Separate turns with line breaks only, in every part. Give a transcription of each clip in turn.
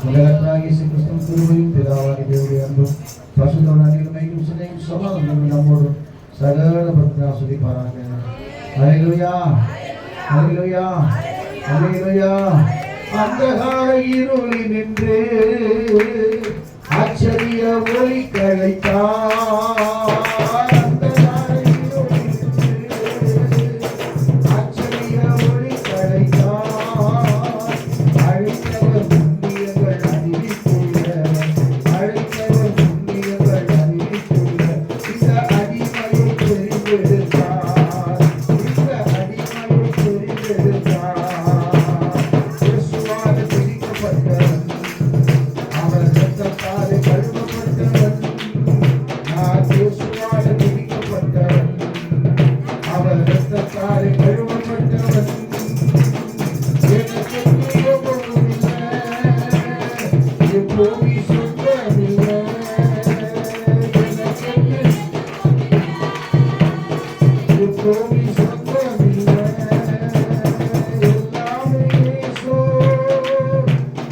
ഉലകത്താകേശ ക്രിസ്തു കുരുവിനും പിതാവാകി ദേവിയുടെ അൻപും പശുതോടാനിരുമയും സ്നേഹം സ്വഭാവം നമ്മോടും സകല ഭക്തനാസ്വതി പാരായണ അലയിലുയാ അലയിലുയാ അലയിലുയാ അന്ധകാര ഇരുളിനിன்றേ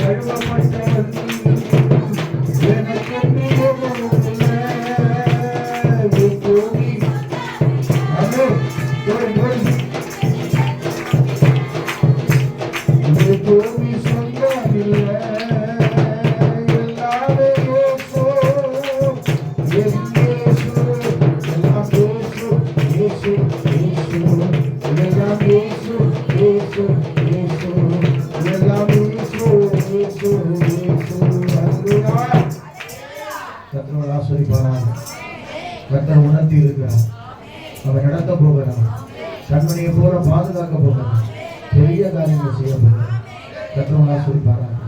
Thank you. ஆசிரிப்பாராக கத்தர் உணர்த்தி இருக்கிறார். அவர் நடத்த போகிறார். கண்மணியை போற பாதுகாக்க போகிறார். பெரிய காரியங்கள் செய்ய போகிறார். கத்தர் ஆசிரிப்பாராக.